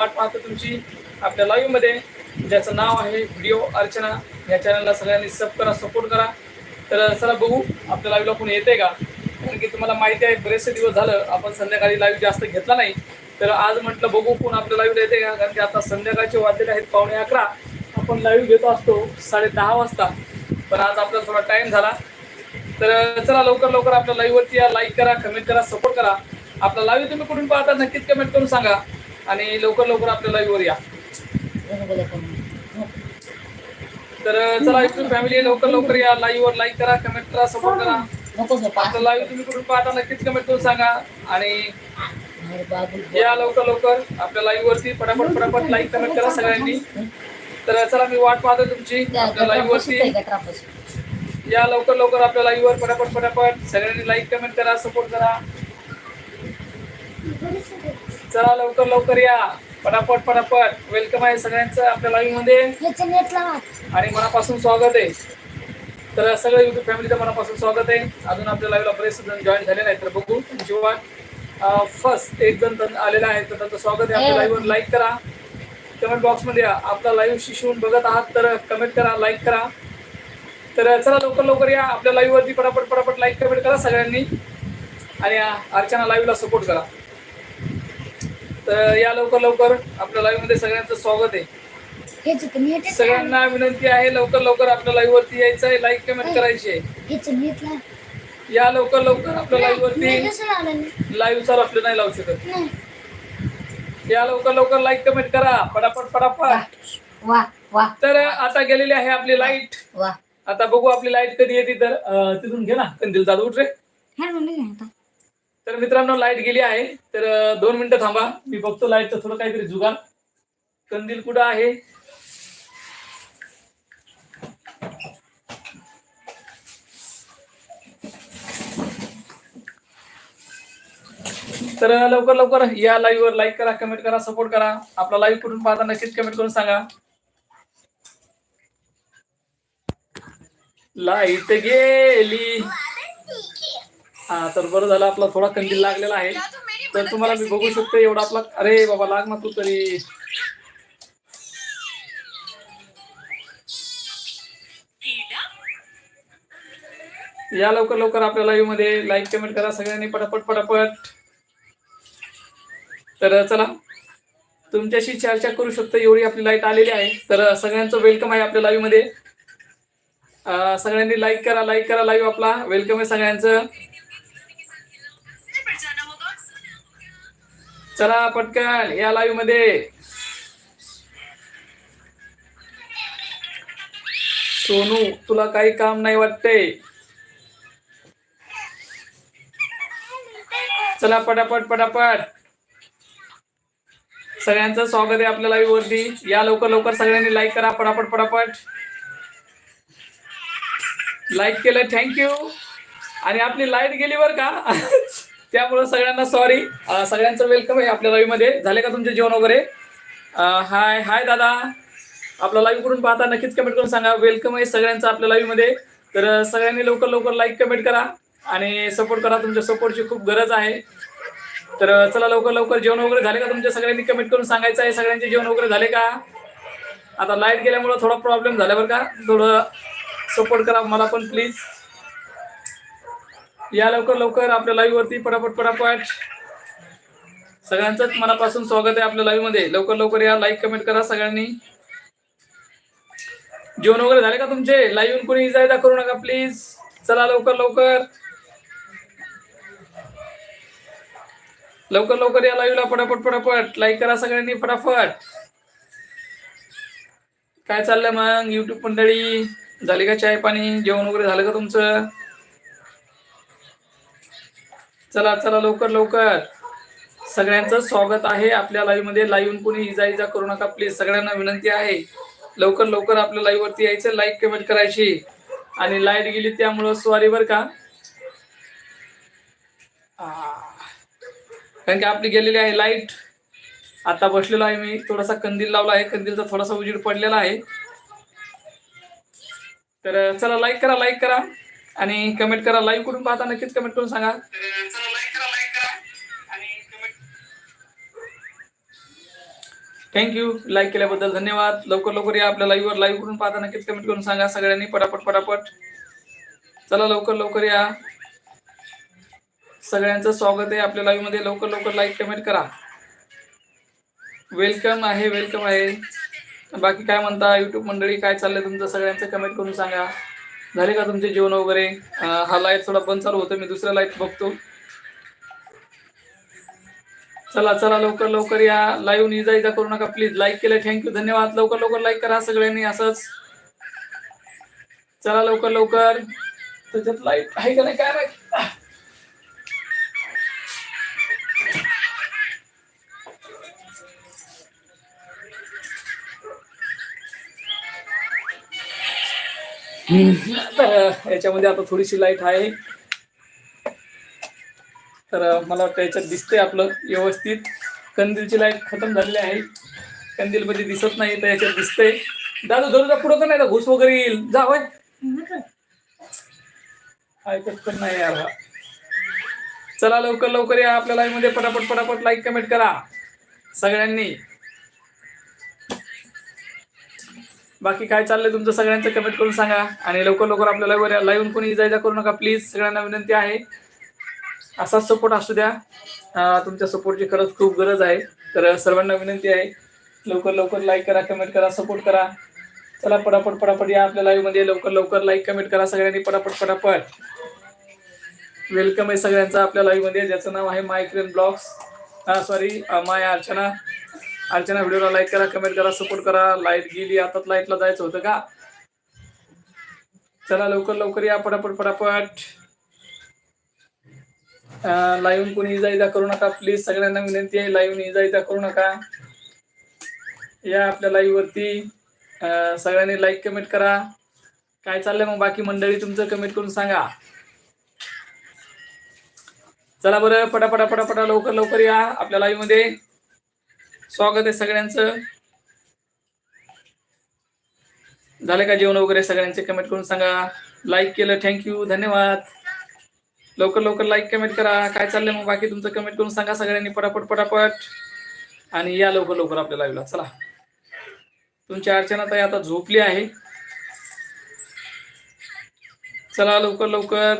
वाट पाहतो तुमची आपल्या लाईव्हमध्ये ज्याचं नाव आहे व्हिडिओ अर्चना या चॅनलला सगळ्यांनी सब करा सपोर्ट करा. तर चला बघू आपल्या लाईव्हला कोणी येते का? कारण की तुम्हाला माहिती आहे बरेचसे दिवस झालं आपण संध्याकाळी लाईव्ह जास्त घेतला नाही. तर आज म्हटलं बघू कोण आपल्या लाईव्हला येते का? कारण की आता संध्याकाळचे वाजलेले आहेत पावणे अकरा. आपण लाईव्ह घेतो असतो साडे दहा वाजता. पण आज आपला थोडा टाइम झाला. तर चला लवकर लवकर आपल्या लाईव्हवरती या. लाईक करा कमेंट करा सपोर्ट करा. आपला लाईव्ह तुम्ही कुठून पाहता? नक्कीच कमेंट करून सांगा. आणि लवकर लवकर आपल्या वर या. तर चला इथून फॅमिली लवकर लवकर या. लाईव्ह वर लाईक करा कमेंट करा सपोर्ट करा. आपलं लाईव्ह तुम्ही कुठून पाहता नक्कीच कमेंट करून सांगा. आणि या लवकर लवकर. आपल्या लाईव्ह वरती पटापट पटापट लाईक कमेंट करा सगळ्यांनी. तर चला मी वाट पाहतो तुमची. आपल्या लाईव्ह वरती. या लवकर लवकर आपल्या लाईव्ह वर पटापट पटापट. सगळ्यांनी लाईक कमेंट करा सपोर्ट करा. चला लवकर लवकर या. पटापट पटापट. वेलकम आहे सगळ्यांचं आपल्या लाईव्हमध्ये. आणि मनापासून स्वागत आहे. तर सगळं युट्यूब फॅमिलीचं मनापासून स्वागत आहे. अजून आपल्या लाईव्हला बरेच जण जॉईन झाले नाही तर बघू. वाट फर्स्ट एक जण आलेला आहे तर त्यांचं स्वागत आहे. आपल्या लाईव्हवर लाईक करा. कमेंट बॉक्समध्ये आपला लाईव्ह शिशवून बघत आहात तर कमेंट करा लाईक करा. तर चला लवकर लवकर या. आपल्या लाईव्ह वरती पटापट पटापट लाईक कमेंट करा सगळ्यांनी. आणि या अर्चना लाईव्हला सपोर्ट करा. तर या लवकर लवकर आपल्या लाईव्हमध्ये सगळ्यांचं स्वागत आहे. सगळ्यांना विनंती आहे लवकर लवकर आपल्या लाईव्ह वरती यायचं आहे लाईक कमेंट करायची आहे. या लवकर लवकर आपल्या लाईव्ह वरती लाईव्ह चालू आपलं नाही लावू शकत. या लवकर लवकर लाईक कमेंट करा पटापट पटापट. तर आता गेलेली आहे आपली लाइट आता बघू आपली लाइट कधी येते तर तिथून घे ना कंदील जाधव उठ रे. तर मित्रांनो लाइट गेली आहे. तर दोन मिनिटं थांबा. मी बघतो लाईटचं थोडं काहीतरी जुगार कंदील कुठं आहे? तर लवकर लवकर या लाईव्हवर लाईक करा कमेंट करा सपोर्ट करा. आपला लाईव्ह कुठून पाहता नक्कीच कमेंट करून सांगा. लाइट गेली. हा तर बरं झालं आपला थोडा कंदील लागलेला आहे. तर तुम्हाला मी बघू शकतो एवढा आपला अरे बाबा लाग ना तू तरी. या लवकर लवकर आपल्या लाईव्हमध्ये लाईक कमेंट करा सगळ्यांनी पटापट पटापट. तर चला तुमच्याशी चर्चा करू शकतो एवढी आपली लाइट आलेली आहे. तर सगळ्यांचं वेलकम आहे आपल्या लाईव्हमध्ये. सगळ्यांनी लाईक करा लाईक करा लाईव्ह आपला. वेलकम आहे सगळ्यांचं. चला पटकन या लाईव्हमध्ये. सोनू तुला काही काम नाही वाटते चला पटापट पटापट. सगळ्यांचं स्वागत आहे आपल्या लाईव्ह वरती. या लवकर लवकर सगळ्यांनी लाईक करा पटापट पटापट. लाईक केलं थँक्यू आणि आपली लाइट गेली बरं का? त्यामुळं सगळ्यांना सॉरी सगळ्यांचं वेलकम आहे आपल्या लाईव्हमध्ये झाले का तुमचे जेवण वगैरे? हाय हाय दादा. आपला लाईव्ह करून पाहता नक्कीच कमेंट करून सांगा. वेलकम आहे सगळ्यांचं आपल्या लाईव्हमध्ये तर सगळ्यांनी लवकर लवकर लाईक कमेंट करा आणि सपोर्ट करा. तुमच्या सपोर्टची खूप गरज आहे. तर चला लवकर लवकर जेवण वगैरे झाले का तुमच्या? सगळ्यांनी कमेंट करून सांगायचं आहे. सगळ्यांचे जेवण वगैरे झाले का? आता लाइट गेल्यामुळे थोडा प्रॉब्लेम झाला बरं का? थोडं सपोर्ट करा मला पण प्लीज या लवकर लवकर आपल्या लाईव्ह वरती पटापट पटापट. सगळ्यांचंच मनापासून स्वागत आहे आपल्या लाईव्हमध्ये. लवकर लवकर या लाईक कमेंट करा सगळ्यांनी. जेवण वगैरे झाले का तुमचे? लाईव्ह कोणी इजायदा करू नका प्लीज चला लवकर लवकर. लवकर लवकर या लाईव्हला पटापट पटापट. लाईक करा सगळ्यांनी फटाफट काय चाललंय मग युट्यूब मंडळी? झाली का चाय पाणी? जेवण वगैरे झालं का तुमचं? चला चला लवकर लवकर. सगळ्यांचं स्वागत आहे आपल्या लाईव्हमध्ये लाईव्ह कोणी इजा इजा करू नका प्लीज सगळ्यांना विनंती आहे. लवकर लवकर आपल्या लाईव्ह वरती यायचं. लाईक कमेंट करायची. आणि लाइट गेली त्यामुळं सॉरी बर का. कारण की आपली गेलेली आहे लाइट आता बसलेलो आहे मी. थोडासा कंदील लावला आहे. कंदीलचा थोडासा उजीड पडलेला आहे. तर चला लाईक करा लाईक करा. आणि कमेंट करा लाईव्ह करून पाहता नक्कीच कमेंट करून सांगा. थँक्यू लाईक केल्याबद्दल धन्यवाद. लवकर लवकर या आपल्या लाईव्हवर लाईव्ह करून पाहता नक्कीच कमेंट करून सांगा सगळ्यांनी. पटापट पटापट. चला लवकर लवकर या. सगळ्यांचं स्वागत आहे आपल्या लाईव्हमध्ये. लवकर लवकर लाईक कमेंट करा. वेलकम आहे वेलकम आहे. बाकी काय म्हणता? युट्यूब मंडळी काय चाललंय तुमचं? सगळ्यांचं कमेंट करून सांगा. झाले का तुमचे जेवण वगैरे? हा लाइट थोडा बंद चालू होतो मी दुसऱ्या लाइट बघतो. चला चला लवकर लवकर या. लाईव्ह इजा इजा करू नका प्लीज लाईक केलं थँक्यू धन्यवाद. लवकर लवकर लाईक करा सगळ्यांनी असंच. चला लवकर लवकर. त्याच्यात लाइट आहे का नाही? काय नाही तर याच्यामध्ये आता थोडीशी लाइट आहे. तर मला वाटतं याच्यात दिसतंय आपलं व्यवस्थित. कंदीलची लाइट खतम झालेली आहे. कंदील मध्ये दिसत नाही तर याच्यात दिसतंय. दादा धरू पुढं तर नाही घुस वगैरे येईल. जा होय. ऐकत पण नाही यार चला लवकर लवकर या. आपल्या लाईव्हमध्ये पटापट पटापट लाईक कमेंट करा. सगळ्यांनी. बाकी काय चाललंय तुमचं सगळ्यांचं कमेंट करून सांगा. आणि लवकर लवकर आपल्या लाईव्ह लाईव्ह कोणी जायचा करू नका प्लीज सगळ्यांना विनंती आहे. असाच सपोर्ट असू द्या. तुमच्या सपोर्टची खरंच खूप गरज आहे. तर सर्वांना विनंती आहे. लवकर लवकर लाईक करा कमेंट करा सपोर्ट करा. चला पटापट पटापट या आपल्या लाईव्हमध्ये. लवकर लवकर लाईक कमेंट करा सगळ्यांनी. पटापट पटापट. वेलकम आहे सगळ्यांचा आपल्या लाईव्हमध्ये. ज्याचं नाव आहे my crane blogs sorry my Archana Archana व्हिडिओला लाईक करा कमेंट करा सपोर्ट करा. लाइट गेली आता लाईटला जायचं होतं का? चला लवकर लवकर या पटापट पटापट. लाईव्ह कोणी इजा इजा करू नका. प्लीज सगळ्यांना विनंती आहे लाईव्ह इजा इजा करू नका. या आपल्या लाईव्ह वरती. सगळ्यांनी लाईक कमेंट करा. काय चाललंय मग बाकी मंडळी? तुमचं कमेंट करून सांगा. चला बरं पटापटा पटापटा लवकर लवकर या आपल्या लाईव्हमध्ये. स्वागत आहे सगळ्यांचं. झालं का जेवण वगैरे सगळ्यांचे? कमेंट करून सांगा. लाईक केलं. थँक्यू धन्यवाद. लवकर लवकर लाईक कमेंट करा. काय चाललंय मग बाकी तुमचं? कमेंट करून सांगा सगळ्यांनी पटापट पटापट. आणि या लवकर लवकर आपल्या लाईव्हला चला. तुमची अर्चना ताई आता झोपली आहे. चला लवकर लवकर.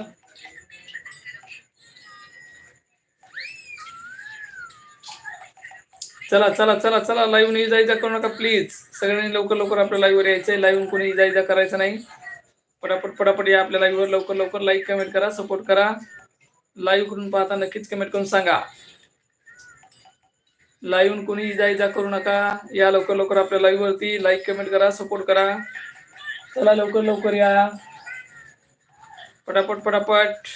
चला चला चला चला लाईव्ह इजा इजा करू नका प्लीज सगळ्यांनी लवकर लवकर आपल्या लाईव्हवर यायचंय. लाईव्ह कोणी इजा इजा करायचं नाही. पटापट पटापट या आपल्या लाईव्हवर लवकर लवकर लाईक कमेंट करा सपोर्ट करा. लाईव्ह करून पाहता नक्कीच कमेंट करून सांगा. लाईव्ह कोणी इजा इजा करू नका. या लवकर लवकर आपल्या लाईव्हवरती लाईक कमेंट करा सपोर्ट करा. चला लवकर लवकर या. पटापट पटापट.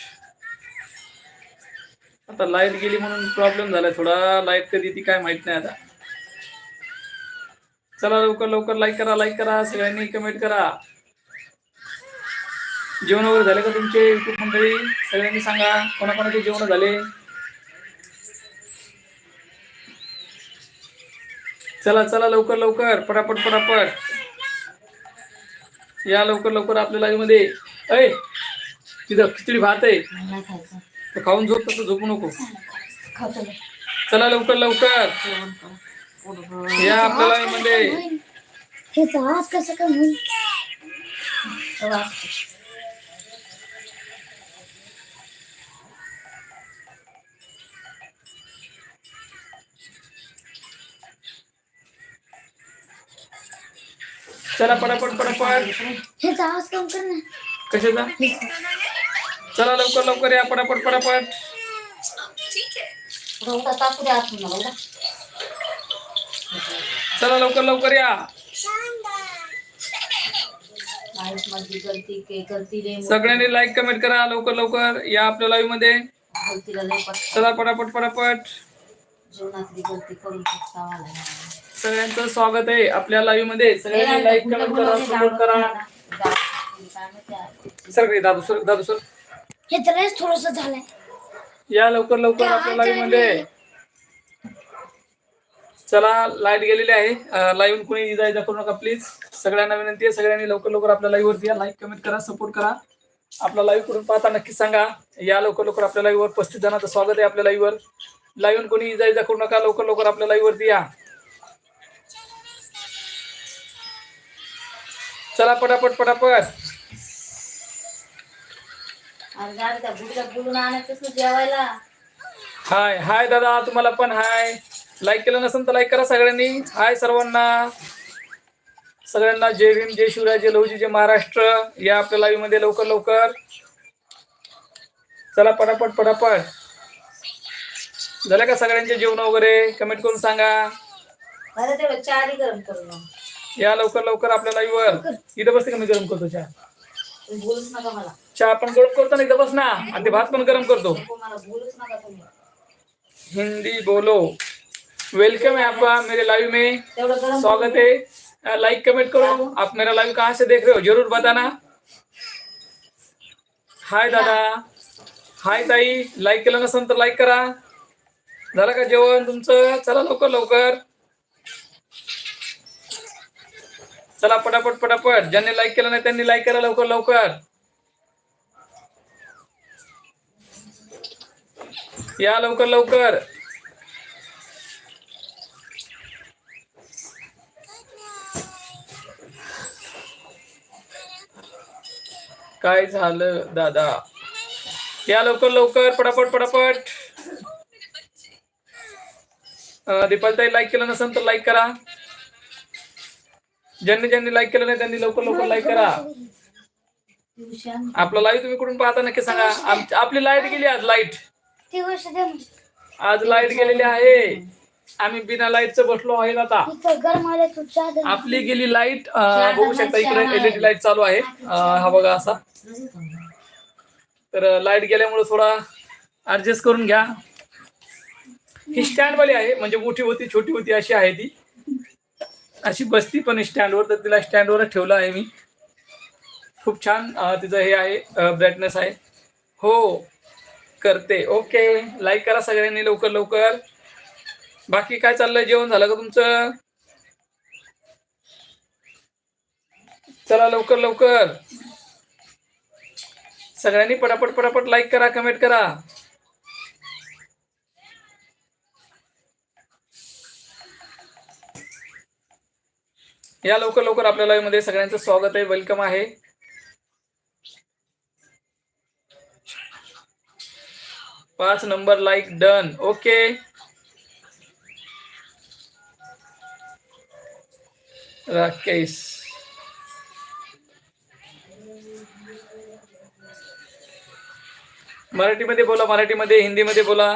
आता लाइट गेली म्हणून प्रॉब्लेम झालाय थोडा. लाइट कधी ती काय माहीत नाही आता. चला लवकर लवकर लाईक करा लाईक करा. सगळ्यांनी कमेंट करा. जेवण वगैरे झाले का तुमचे युट्यूब मंडळी? सगळ्यांनी सांगा. कोणाकोणाचे जेवण झाले? चला चला लवकर लवकर. पटापट पटापट. या लवकर लवकर आपल्या लाईव्हमध्ये. अय तिथं खिचडी भात आहे. खाऊन झोप तसं झोपू नको खातो चला लवकर लवकर. या आपल्या लाईव्ह मध्ये ह्याचा आवाज़ कसा काय होईल आवाज़. चला पटापट पटापट ह्याचा आवाज़ कम कर ना कशाचा ह्याचा. चला लवकर लवकर या पटापट पटापट. चला लवकर लवकर या. सगळ्यांनी लाईक कमेंट करा लवकर लवकर या आपल्या लाईव्हमध्ये. चला पटापट पटापट. सगळ्यांच सगळ्यांचं स्वागत आहे आपल्या लाईव्हमध्ये. सगळ्यांनी लाईक कमेंट करा सपोर्ट करा. सगळे दादू सर दादू सर. हे थोडस झालंय. या लवकर लवकर आपल्या लाईव्हमध्ये. चला लाइट गेलेली आहे. लाईव्ह कोणी इजा करू नका प्लीज सगळ्यांना विनंती आहे सगळ्यांनी लवकर लवकर आपल्या लाईव्ह वरती या. लाईक कमेंट करा सपोर्ट करा. आपला लाईव्ह करून पाहता नक्की सांगा. या लवकर लवकर आपल्या लाईव्ह वर पस्तीस जणांचं स्वागत आहे आपल्या लाईव्ह वर. लाईव्ह कोणी इजा करू नका लवकर लवकर आपल्या लाईव्ह वरती या. चला पटापट पटापट. अरे गाडी त्या बुडीला बोलून आणायचंच ना जेवायला. हाय हाय दादा तुम्हाला पण हाय. लाईक केलं नसेल तर लाईक करा सगळ्यांनी. हाय सर्वांना. सगळ्यांना जय भीम जय शिवराय जय लहुजी जय महाराष्ट्र. या आपल्या लाईव्हमध्ये लवकर लवकर. चला पटापट पटापट. झालं का सगळ्यांचे जेवण वगैरे? कमेंट करून सांगा. तेवढं गरम करून. या लवकर लवकर आपल्या लाईव्ह वर. इथं बसते का मी गरम करतो चहा? बोलूच नका मला. चहा पण गरम करतो ना इथं बस ना. आणि ते भात पण गरम करतो. हिंदी बोलो. वेलकम है आपका मेरे लाइव में. स्वागत है लाइक कमेंट करो. आप मेरा लाइव कहाँ से देख रहे हो? जरूर बताना. हाय दादा. हाय ताई. लाईक केलं नसेल तर लाईक करा. झालं का जेवण तुमचं? चला लवकर लवकर. चला पटापट पटापट. ज्यांनी लाईक केलं नाही त्यांनी लाईक करा लवकर लवकर. या लवकर लवकर. काय झालं दादा? या लवकर लवकर पटापट पटापट. दीपालताई लाईक केलं नसेल तर लाईक करा. ज्यांनी ज्यांनी लाईक केलं नाही त्यांनी लवकर लवकर लाईक करा. आपलं आपला लाईव्ह तुम्ही कुठून पाहता नक्की सांगा. आपली लाइट गेली आज लाइट ती गोष्ट दे आज लाइट गेलेली आहे. आम्ही बिना लाईटचं बसलो आहे आता. इथं गरम आले तू चहा दे आपली गेली लाइट बघू शकता इकडे एलईडी लाइट चालू आहे. अं, हा बघा असा. तर लाइट गेल्यामुळे थोडा ऍडजस्ट करून घ्या. ही स्टँड वाली आहे म्हणजे मोठी होती छोटी होती अशी आहे ती. अशी बसती पण स्टँडवर तर तिला स्टँडवरच ठेवलं आहे मी. खूप छान अं, तिचं हे आहे ब्राईटनेस आहे. हो. करते. ओके. लाईक करा सगळ्यांनी लवकर लवकर. बाकी काय चाललंय? जेवण झालं का तुमचं? चला लवकर लवकर. सगळ्यांनी पटापट पटापट लाईक करा कमेंट करा. या लवकर लवकर आपल्या लाईव्हमध्ये सगळ्यांचं स्वागत आहे वेलकम आहे. पाच number like done okay Rakesh. मराठीमध्ये बोला मराठीमध्ये हिंदीमध्ये बोला.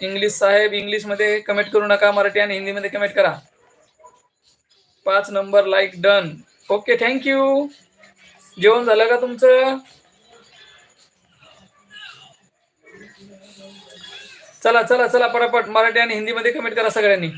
इंग्लिश साहेब इंग्लिशमध्ये कमेंट करू नका. मराठी आणि हिंदीमध्ये कमेंट करा. पाच number like done okay thank you जेवण झालं का तुमचं? चला चला चला पटापट. मराठी आणि हिंदीमध्ये कमेंट करा सगळ्यांनी.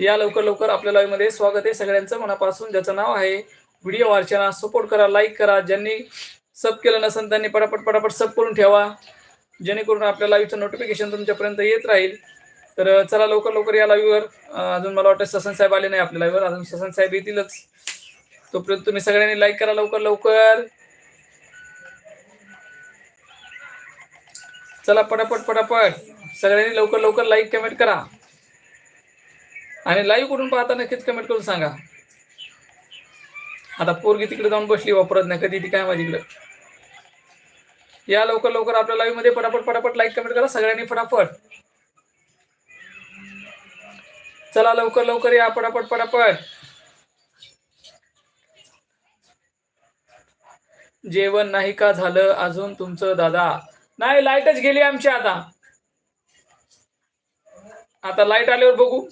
या लवकर लवकर आपल्या लाईव्हमध्ये स्वागत आहे सगळ्यांचं. मनापासून ज्याचं नाव आहे व्हिडिओ वाचना सपोर्ट करा लाईक करा. ज्यांनी सब केलं नसेल त्यांनी पटापट पटापट सब करून ठेवा. जेणेकरून आपल्या लाईव्हचं नोटिफिकेशन तुमच्यापर्यंत येत राहील. तर चला लवकर लवकर या लाईव्हवर अजून मला वाटतं ससन साहेब आले नाही आपल्या लाईव्हवर अजून ससन साहेब येतीलच. तोपर्यंत तुम्ही सगळ्यांनी लाईक करा लवकर लवकर. चला पटापट पटापट. सगळ्यांनी लवकर लवकर लाईक कमेंट करा. आणि लाईव्ह कुठून पाहता नक्कीच कमेंट करून सांगा. आता पोरगी तिकडे जाऊन बसली वापरत नाही. कधी ती काय माझी इकडे? या लवकर लवकर आपल्या लाईव्हमध्ये पटापट पटापट लाईक कमेंट करा. सगळ्यांनी फटाफट. चला लवकर लवकर या पटापट पटापट. जेवण नाही का झालं अजून तुमचं दादा? नाही लाईटच गेली आमची आता. आता लाइट आल्यावर बघू.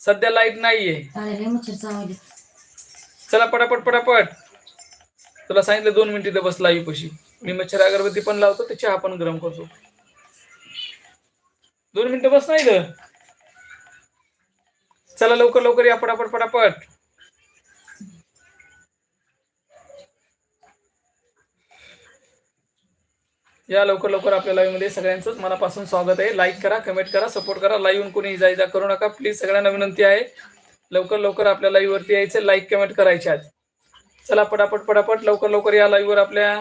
सध्या लाइट नाहीये. चला पटापट पटापट. तुला सांगितलं दोन मिनिट इथे बस लाईव्ह मी मच्छर अगरबत्ती पण लावतो ते चहा पण गरम करतो. दोन मिनिटं बस नाही ग चला लवकर लवकर या पटापट पटापट. या लवकर लवकर आपल्या लाईव्हमध्ये सगळ्यांचंच मनापासून स्वागत आहे. लाईक करा कमेंट करा सपोर्ट करा. लाईव्ह कोणी जायचा करू नका. प्लीज सगळ्यांना विनंती आहे. लवकर लवकर आपल्या लाईव्हवरती यायचं. लाईक कमेंट करायच्या आधी. चला पटापट पटापट. लवकर लवकर या लाईव्ह वर आपल्या.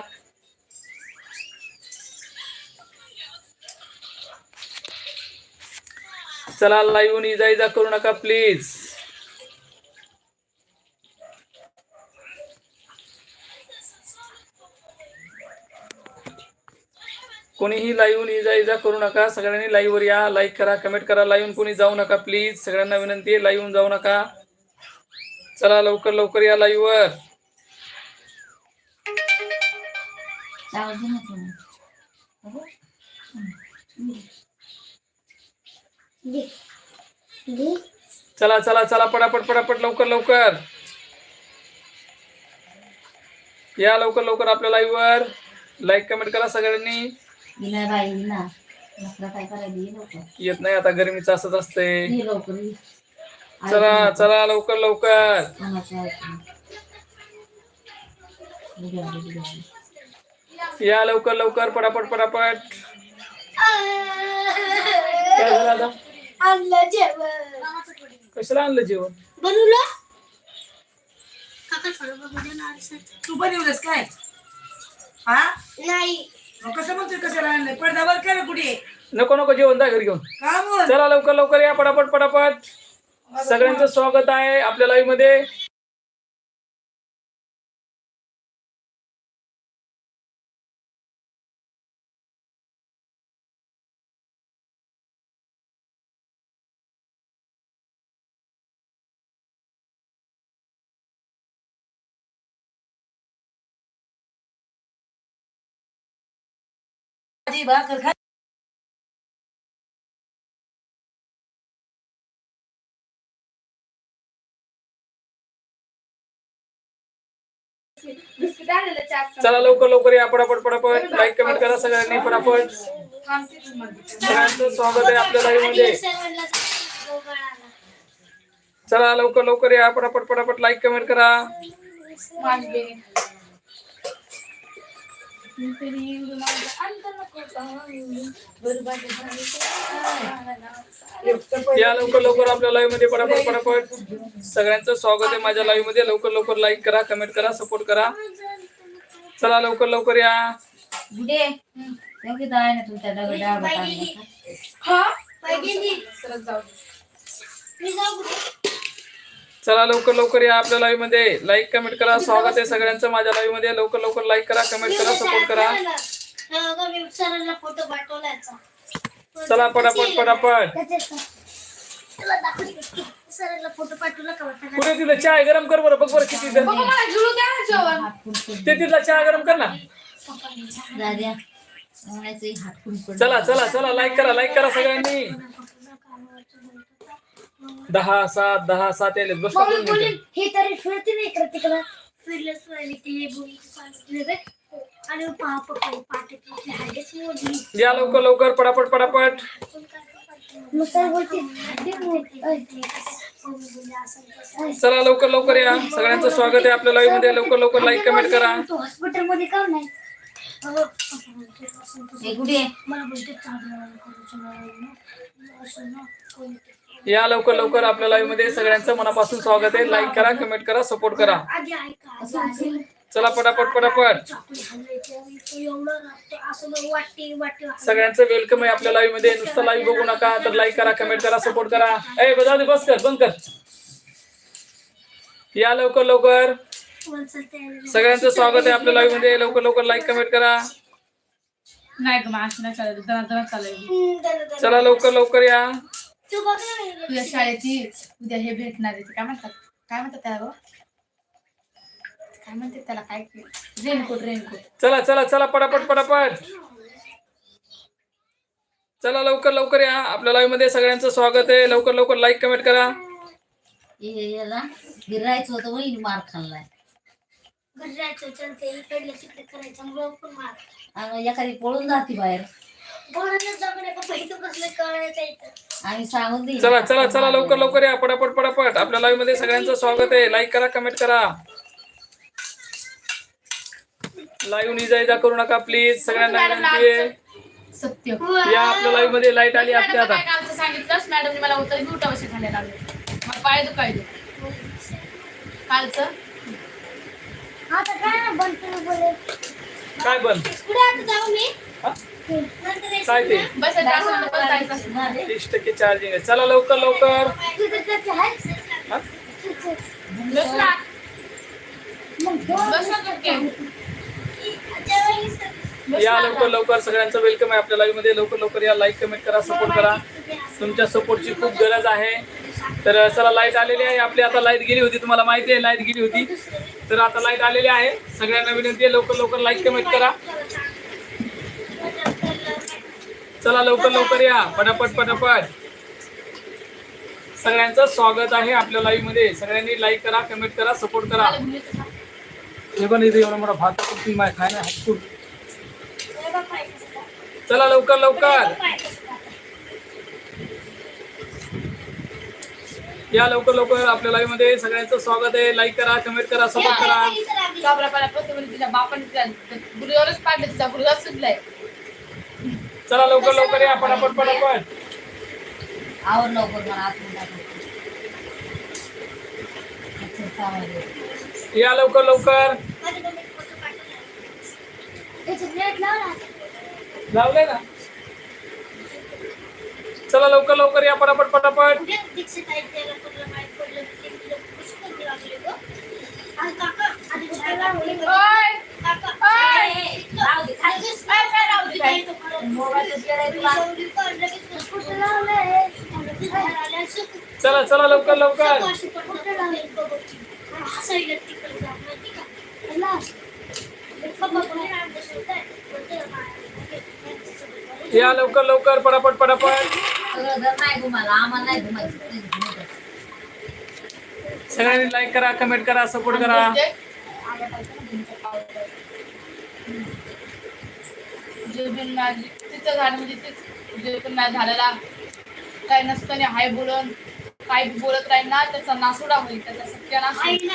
चला लाईव्हून इजा इजा करू नका प्लीज कोणीही लाईव्हून इजा इजा करू नका. सगळ्यांनी लाईव्ह वर या. लाईक करा कमेंट करा. लाईव्हून कोणी जाऊ नका प्लीज सगळ्यांना विनंती आहे लाईव्हून जाऊ नका. चला लवकर लवकर या लाईव्ह वर ना तुम्ही. चला चला चला पटापट पटापट लवकर लवकर. या लवकर लवकर आपल्या लाईव्ह वर. लाईक कमेंट करा सगळ्यांनी. येत नाही आता गरमीचं असत असते. चला चला लवकर लवकर. या लवकर लवकर पटापट पटापट. काय झालं आता? आणलं जेवण. कशाला आणलं जेवण? बनवलं? काका थोडं बघू ना तू बनवलंस काय? हा? नाही. मग कसं म्हणतोय कशाला आणलंय? पडद्यावर काय कुठे? नको नको जेवण जा घरी घेऊन. का चला लवकर लवकर या पटापट पटापट. सगळ्यांचं स्वागत आहे आपल्या लाईव्हमध्ये. भाजी भाकर खा. बिस्किट आणलेलं चार चला लवकर लवकर या पटापट पटापट. लाईक कमेंट करा सगळ्यांनी पटापट. सगळ्यांचं स्वागत आहे आपल्या लाईव्हमध्ये चला लवकर लवकर या पटापट पटापट. लाईक कमेंट करा. या लवकर लवकर आपल्या लाईव्हमध्ये पटापट पटापट सगळ्यांचं स्वागत आहे माझ्या लाईव्हमध्ये. लवकर लवकर लाईक करा कमेंट करा सपोर्ट करा. चला लवकर लवकर या. तुमच्या चला लवकर लवकर या आपल्या लाईव्हमध्ये लाईक कमेंट करा स्वागत आहे सगळ्यांचं माझ्या लाईव्हमध्ये लवकर लवकर लाईक करा कमेंट करा सपोर्ट करा हा. चला पटापट पटापट? तुला? कुठे तिथं चहा गरम कर बरं बघ बरं किती ते तिथला चहा गरम कर ना. चला चला चला लाईक करा लाईक करा सगळ्यांनी दहा सात दहा सात यायलेत. बस? हे तरी फिरते नाही करते तिकडं. फिरलंच नाही ते रे. आणि पहा पप्पा पाठी तुझी हाडच मोडली या लवकर लवकर पटापट पटापट. बोलते हॉस्पिटल चला लवकर लवकर या. सगळ्यांचं स्वागत आहे आपल्या लाईव्हमध्ये. लवकर लवकर लाईक कमेंट करा. मध्ये का नाही? मला बोलते. असं ना कोणी- या लवकर लवकर आपल्या लाईव्हमध्ये सगळ्यांचं मनापासून स्वागत आहे. लाईक करा कमेंट करा सपोर्ट करा. चला पटापट पटापट. सगळ्यांचं वेलकम आहे आपल्या लाईव्हमध्ये. नुसतं लाईव्ह बघू नका तर लाईक करा कमेंट करा सपोर्ट करा. ए बजाव दे बस कर बंद कर. या लवकर लवकर. सगळ्यांचं स्वागत आहे आपल्या लाईव्हमध्ये. लवकर लवकर लाईक कमेंट करा. नाही. चला लवकर लवकर या. तुझ्या शाळेची उद्या हे भेटणार आहे. काय म्हणतात? काय म्हणतात त्याला गं? काय म्हणतात त्याला? काय रेनकोट रेनकोट. चला चला चला पटापट पटापट. चला लवकर लवकर या. आपल्या लाईव्हमध्ये सगळ्यांचं स्वागत आहे. लवकर लवकर लाईक कमेंट करा. हे याला गिरायचं होतं वहिनी मार खाल्लाय. घरी जायचं होतं, ते इकडलं तिकडे करायचं. मग लवकर मार. आणि एखादी पळून जाते बाहेर. सांगून चला चला चला लवकर लवकर या पटापट पटापट. आपल्या लाईव्हमध्ये सगळ्यांचं स्वागत आहे. लाईक करा कमेंट करा. लाईव्ह निजा इजा करू नका प्लीज सगळ्यांना विनंती आहे. सत्य. या आपल्या लाईव्हमध्ये लाइट आली आपल्या आता. काय कालचं सांगितलंस? मॅडमने मला उत्तर घेऊ उठावशी खायला लागले. मग पाय दुखायले. कालचं? आता काय ना बनतो बोले काय बंद? पुढे आता जाऊ मी. हा? काय ते? तीस टक्के चार्जिंग आहे. चला लवकर लवकर. या लवकर लवकर. सगळ्यांचं वेलकम आहे आपल्या लाईव्हमध्ये. लवकर लवकर या. लाईक कमेंट करा सपोर्ट करा. तुमच्या सपोर्टची खूप गरज आहे. तर चला लाइट आलेली आहे. आपली आता लाइट गेली होती तुम्हाला माहिती आहे लाइट गेली होती. तर आता लाइट आलेली आहे. सगळ्यांना विनंती आहे लवकर लवकर लाईक कमेंट करा. चला लवकर लवकर या पटापट पटापट सगळ्यांचं स्वागत आहे आपल्या लाईव्हमध्ये सगळ्यांनी लाईक करा कमेंट करा सपोर्ट करा हे पण इथे एवढा मोठा भात तुम्ही माय खाय ना हातकून. चला लवकर लवकर या लवकर लवकर आपल्या लाईव्हमध्ये सगळ्यांचं स्वागत आहे लाईक करा कमेंट करा सपोर्ट करा काबरा बापाने तिला गुरुद्वारच पाडलं तिचा गुरुद्वार सुटलाय चला लवकर लवकर या पटापट पटापट आवर लवकर मला आतून टाकू. अच्छा, सावं दे. या लवकर लवकर लावलंय ना चला लवकर लवकर या पटापट पटापट ओय! राहू दे, खाली. मोबाईलचं शेड आहे तुला. चला चला लवकर लवकर. या लवकर लवकर पटापट पटापट. सगळ्यांनी लाईक करा कमेंट करा सपोर्ट करा. म्हणजे बिन माझी तिचं झाड म्हणजे तेच जे पण नाही झालेला. काय नसतं हाय बोलून काय बोलत राहील ना त्याचा नासुडा होईल त्याचा सत्यानाश होईल.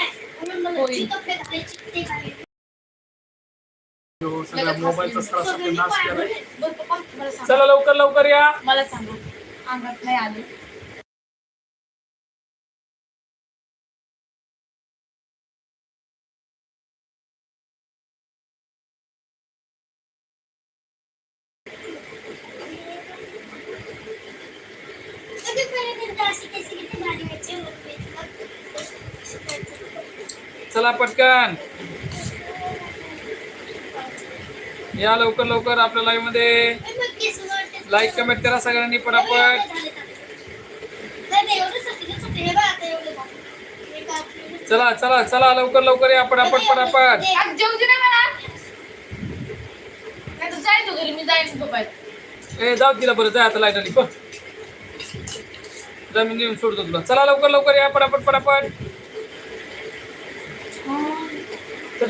सांग चला लवकर लवकर या. मला सांगा अंगात नाही आले. चला पटकन. या लवकर लवकर आपल्या लाईव्हमध्ये लाईक कमेंट करा सगळ्यांनी पटापट. चला चला चला लवकर लवकर या पटापट पटापट. ए जाऊ तिला बरं जा आता लाइट आली जमीन सोडतो तुला. चला लवकर लवकर या पटापट पटापट.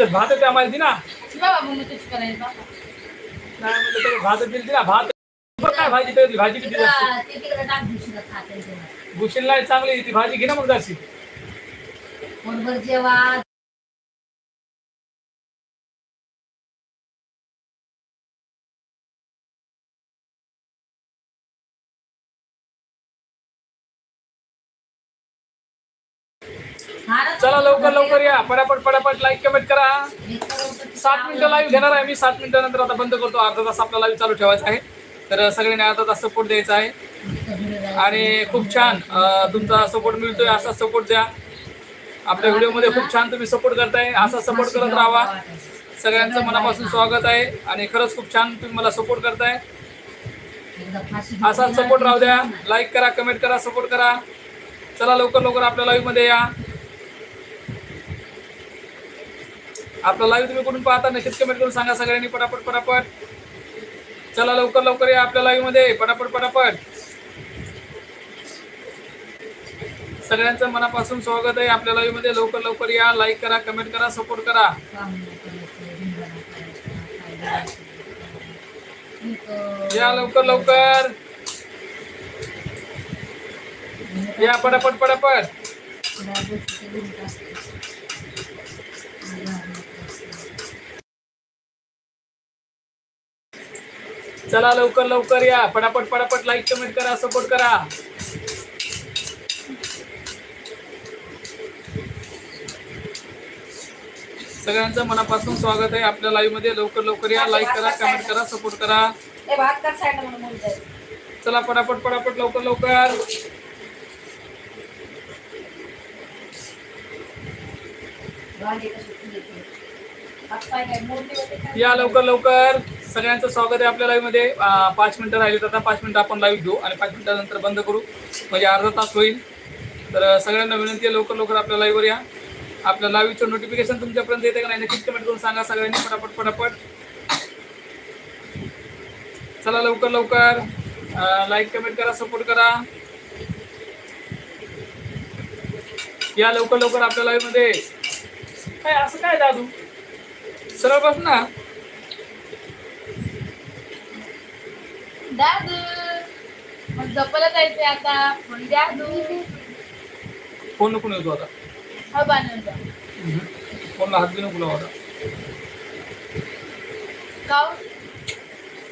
त्याच्यात भात येते आम्हाला दि ना बाबा मम्मी तुझी करायला बाबा. नाही म्हणलं भात येतील ना भात बरं काय भाजी ठेवली भाजी किती जास्त ते ते. नाही चांगली ती भाजी घे ना मग जाशी पोटभर जेवा करूया. या पटापट पटापट लाईक कमेंट करा. सात मिनिटं लाईव्ह घेणार आहे मी. सात मिनिटानंतर आता बंद करतो. अर्धा तास आपला लाईव्ह चालू ठेवायचा आहे. तर सगळ्यांनी अर्धा तास सपोर्ट द्यायचा आहे. आणि खूप छान तुमचा सपोर्ट मिळतोय. असा सपोर्ट द्या. आपल्या व्हिडिओमध्ये खूप छान तुम्ही सपोर्ट करताय. असा सपोर्ट करत राहा. सगळ्यांचं मनापासून स्वागत आहे. आणि खरंच खूप छान तुम्ही मला सपोर्ट करताय. असाच सपोर्ट राहू द्या. लाईक करा कमेंट करा सपोर्ट करा. चला लवकर लवकर आपल्या लाईव्हमध्ये या. आपला लाईव्ह तुम्ही कुठून पाहता? नक्कीच कमेंट करून सांगा सगळ्यांनी. पटापट पटापट. चला लवकर लवकर या आपल्या लाईव्हमध्ये. पटापट पटापट. सगळ्यांचं मनापासून स्वागत आहे आपल्या लाईव्हमध्ये. लवकर लवकर या. लाईक करा कमेंट करा सपोर्ट करा. या लवकर लवकर. या पटापट पटापट. चला लवकर लवकर या. पटापट पटापट लाईक कमेंट करा सपोर्ट करा. सगळ्यांचं मनापासून स्वागत आहे आपल्या लाईव्हमध्ये. लवकर लवकर या. लाईक करा कमेंट करा सपोर्ट करा. चला पटापट पटापट लवकर लवकर. या लवकर लवकर सगळ्यांचं स्वागत आहे आपल्या लाईव्हमध्ये. पाच मिनिटं राहिली आता पाच मिनिटं आपण लाईव्ह घेऊ आणि पाच मिनिटानंतर बंद करू. म्हणजे अर्धा तास होईल. तर सगळ्यांना विनंती आहे लवकर लवकर आपल्या लाईव्हवर या. आपल्या लाईव्हचं नोटिफिकेशन तुमच्यापर्यंत येते का नाही नक्कीच कमेंट करून सांगा सगळ्यांनी. फटाफट पटापट चला लवकर लवकर. लाईक कमेंट करा सपोर्ट करा. या लवकर लवकर आपल्या लाईव्हमध्ये. काय असं काय दादू? सरळ बस ना. दादू मग जपायला जायचंय आता. पण दादू. फोन नको येतो आता. हा बांधून फोनला हात बी नको लावू आता. काऊन?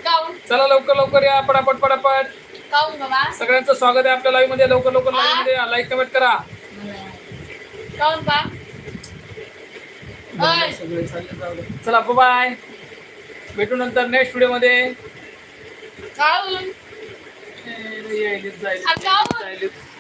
काऊन? चला लवकर लवकर या पटापट पटापट. काऊन बाबा? सगळ्यांचं स्वागत आहे आपल्या लाईव्हमध्ये. लवकर लवकर लाईव्हमध्ये लाईक कमेंट करा. काऊन का. सगळे. चालले जाऊ दे. चला बाय भेटू नंतर नेक्स्ट व्हिडिओमध्ये. ए,